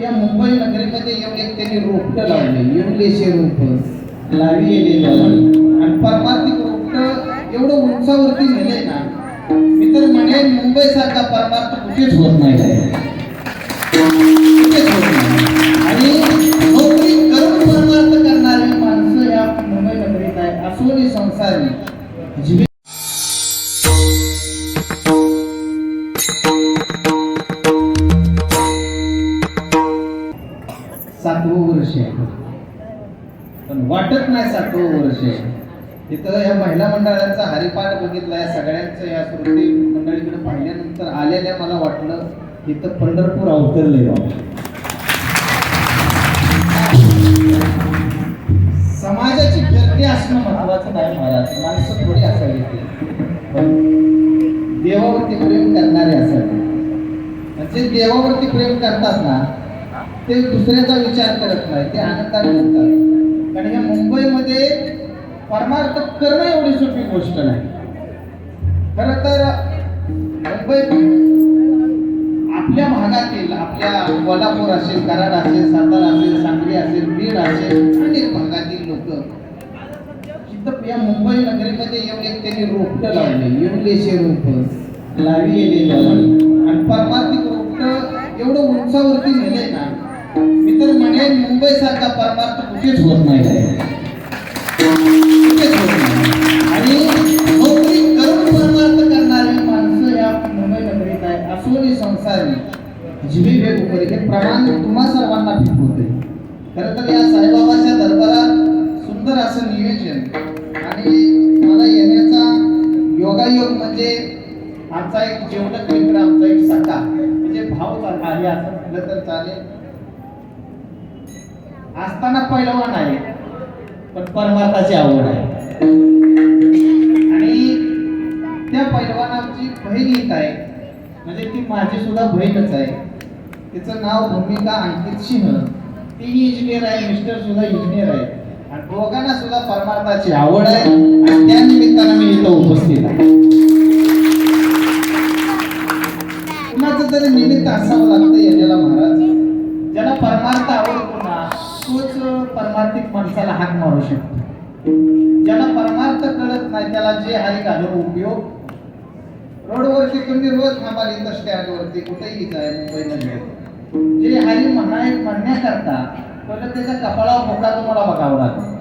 या मुंबई नगरीमध्ये येऊन एक त्यांनी रोपट लावले एवढेशे रोप लावी आणि परमार्थिक रोपट एवढं उंचावरती नेले ना मी तर म्हणेन मुंबई सारखा परमार्थ कुठेच होत नाही. कुठेच होत नाही. पण वाटत नाही सातवं वर्ष. तिथं या महिला मंडळांचा हरिपाठ बघितला या सगळ्यांचं या स्मृती मंडळीकडे पाहिल्यानंतर आलेल्या मला वाटलं इथं पंढरपूर अवतरले समाजाची गर्दी असणं महत्वाचं नाही महाराज. माणसं थोडी असावी पण देवावरती प्रेम करणारे असावे. म्हणजे देवावरती प्रेम करतात ना ते दुसऱ्याचा विचार करत नाही ते आनंदाने जगतात कारण या मुंबईमध्ये परमार्थ करणं एवढी सोपी गोष्ट नाही. खर तर मुंबई आपल्या भागातील आपल्या कोल्हापूर असेल कराड असेल सातारा असेल सांगली असेल बीड असेल अनेक भागातील लोक या मुंबई नगरीमध्ये येऊन एक त्यांनी रोपटं लावले एवढेशे रोप लावी येले आणि परमार्थिक रोपटं एवढं उंचावरती नेले ना मी तर म्हणेन मुंबई सारखा परमार्थ कुठेच होत नाही. कुठेच होत नाही. आणि नोकरी करून परमार्थ करणारी माणसं या मुंबई नगरीत आहे असोनी संसारी जीवी वेगवेगळे हे प्रमाण तुम्हा सर्वांना फिट होते खरं तर या साईबाबाच्या दरबारात सुंदर असं नियोजन आणि मला येण्याचा योगायोग म्हणजे आमचा एक जेवढं मित्र आमचा एक सखा म्हणजे भाव भाऊ आहे असं म्हटलं तर चालेल. असताना पैलवान आहे पण परमार्थाची आवड आहे. आणि त्या पैलवानाची बहीण येत आहे म्हणजे ती माझी सुद्धा बहीणच आहे. तिचं नाव भूमिका अंकित सिंह. ती इंजिनियर आहे मिस्टर सुद्धा इंजिनियर आहे. आणि दोघांना सुद्धा परमार्थाची आवड आहे आणि त्या निमित्तानं मी इथं उपस्थित आहे. कुणाचं तरी निमित्त असावं लागतं येण्याला महाराज. ज्याला परमार्थ आवडतो तोच परमार्थिक माणसाला हाक मारू शकतो. ज्याला परमार्थ कळत नाही त्याला जे आहे घालून उपयोग रोडवरती तुम्ही रोज थांबाल इथं स्टँडवरती कुठेही जाय मुंबईमध्ये जे हरी म्हणाय म्हणण्याकरता पहिलं त्याच्या कपाळावर मोकळा तुम्हाला बघावं लागतो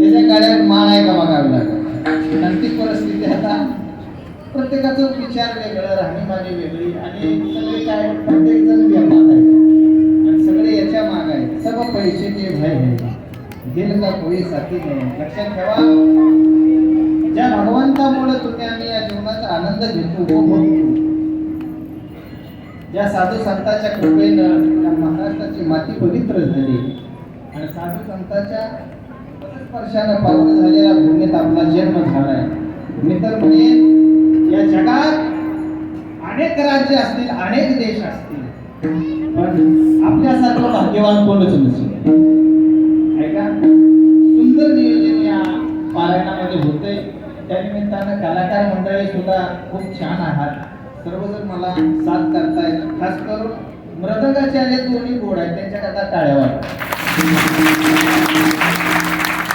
त्याच्या गाड्यावर मान आहे का बघावं लागेल? नंतर परिस्थिती आता प्रत्येकाचं विचार वेगळं राहणीमानी वेगळी आणि सगळे काय प्रत्येक जण व्यवहार आहे आणि सगळे याच्या माग आहे सर्व पैसे ते भय आहे दिल का कोई साथी नाही. लक्षात ठेवा. ज्या भगवंतामुळे तुम्ही आम्ही या जीवनाचा आनंद घेतो हो उपभोगतो ज्या साधू संतांच्या कृपेनं या महाराष्ट्राची माती पवित्र झाली आणि साधू संतांच्या स्पर्शानं पावन झालेल्या भूमीत आपला जन्म झालाय. मी तर म्हणेन या जगात अनेक राज्य असतील अनेक देश असतील. पण आपल्यासारखं भाग्यवान कोणच नसेल ऐका सुंदर नियोजन या पारायणामध्ये होतंय. त्या निमित्तानं कलाकार मंडळी सुद्धा खूप छान आहात. सर्वजण मला साथ करतायत. खास करून मृदंगाचे आले दोन्ही गोड आहेत. त्यांच्याकरता टाळ्या वाटतात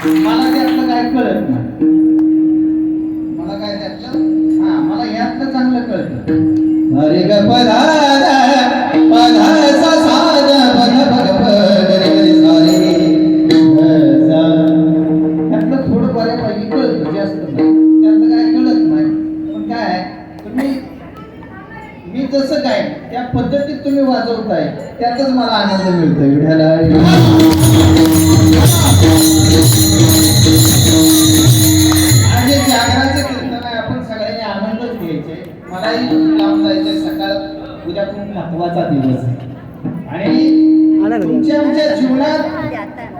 मला त्यातलं काय कळत जसं काय त्या पद्धतीत तुम्ही वाजवताय त्यातच मला आनंद मिळतो विढ्याला आज जागराचं कीर्तन आहे आपण सगळ्यांनी आनंदच घ्यायचे. मलाही जायचंय सकाळ उद्या खूप महत्त्वाचा दिवस आहे. आणि तुमच्या आमच्या जीवनात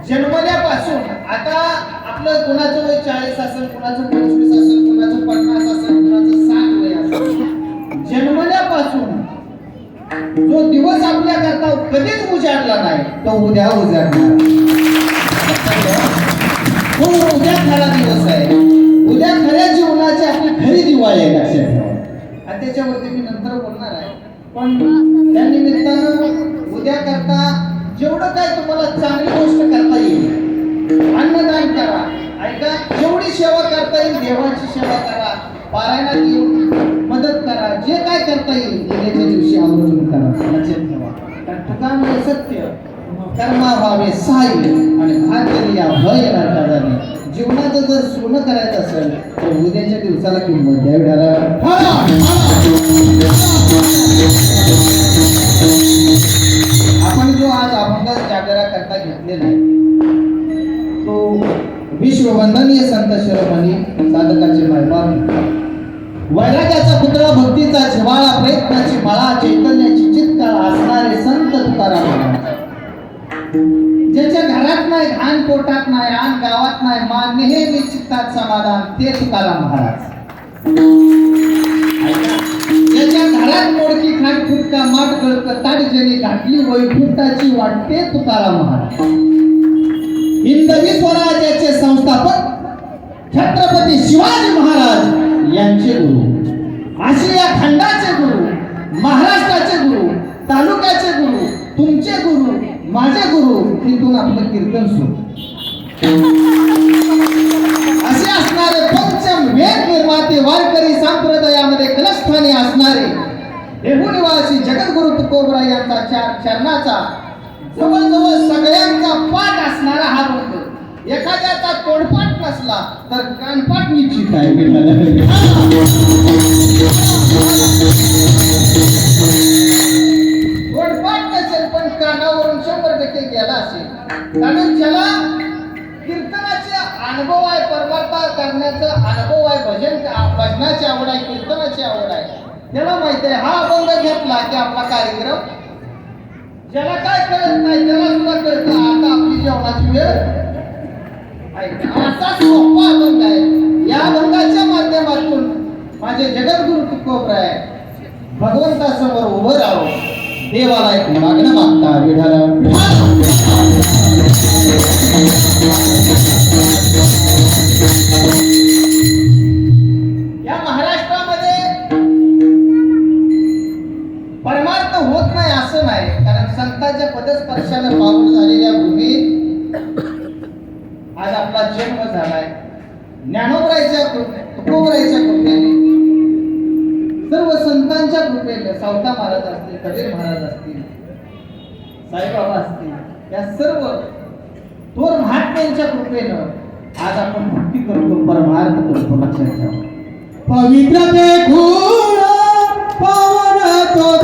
जन्मल्यापासून आता आपलं कुणाचं वय चाळीस असेल कुणाचं पंचवीस असेल कुणाचं पन्नास असेल कुणाचं साठ वय असेल जन्मल्यापासून जो दिवस आपल्या करता कधीच उजाडला नाही तो उद्या उजाडणार. हो उद्या खरा दिवस आहे. उद्या खऱ्या जीवनाची आपली खरी दिवाळी आहे लक्षात ठेवा आणि त्याच्यावरती मी नंतर बोलणार आहे. पण त्या निमित्तानं उद्या करता जेवढं काय तुम्हाला चांगली गोष्ट करता येईल अन्नदान करा. ऐका जेवढी सेवा करता येईल देवाची सेवा करा. पारायणात येऊन मदत करा. जे काय करता येईल गेल्याच्या दिवशी आवर्जून करा. लक्षात ठेवा. कारण तुका सत्य कर्मा व्हावे सहाय्य आणि भाग्य या भय नरकाजाने जीवनाचं जर सोनं करायचं असेल तर उद्याच्या दिवसाला किंमत द्यावी आपण जो आज अभंग जागरा करता घेतलेला आहे तो विश्ववंदनीय संत शिरोमणी साधकाचे मायबाप वैराग्याचा पुतळा भक्तीचा झिवाळा प्रयत्नाची मळा चैतन्याची चित्काळ असणारे संत तुकाराम ज्याच्या घरात नाही घाण पोटात नाही आण गावात नाही मान नेहमी चित्तात समाधान ते तुकाराम महाराज. ज्याच्या घरात मोडकी खाट फुटका माठ गळक ताट जनी होई फुटाची वाटते तुकाराम महाराज. हिंदवी स्वराज्याचे संस्थापक छत्रपती शिवाजी महाराज यांचे गुरु. आशिया खंडाचे गुरु महाराष्ट्राचे गुरु तालुक्याचे गुरु तुमचे गुरु माझे गुरु तिथून आपलं कीर्तन सुरू. असे असणारे पंचम वेद निर्माते वारकरी संप्रदायामध्ये कलस्थानी असणारे देहुनिवासी जगद्गुरु तुकोबरा यांचा चार चरणाचा जवळजवळ सगळ्यांचा पाठ असणारा हा एखाद्याचा तोंडपाठ नसला तर कानपाट निश्चित आहे तोंडपाठ नसेल पण कानावरून शंभर टक्के गेला असेल. कारण ज्याला कीर्तनाचा अनुभव आहे परमार्थ करण्याचा अनुभव आहे भजन भजनाची आवड आहे कीर्तनाची आवड आहे त्याला माहिती आहे हा अभंग घेतला की आपला कार्यक्रम ज्याला काय कळत नाही त्याला सुद्धा कळतं. आता आपली जेवणाची वेळ असा सोपा अभंग आहे. या अभंगाच्या माध्यमातून माझे जगद्गुरु तुकोबराय भगवंतासमोर उभं राहो. देवाला एक मागणं मागता विठाला या महाराष्ट्रामध्ये परमार्थ होत नाही असं नाही. कारण संतांच्या पदस्पर्शाने पावन झालेल्या भूमीत आपला जन्म झालाय. ज्ञानोबरायच्या कृपे- तुकोबरायच्या कृपेने. सर्व संतांच्या कृपेने सावता महाराज असतील कबीर महाराज असतील साईबाबा असतील या सर्व थोर महात्म्यांच्या कृपेनं आज आपण भक्ती करतो परमार्थ करतो लक्षात ठेवा. पवित्र ते खूण पावन तो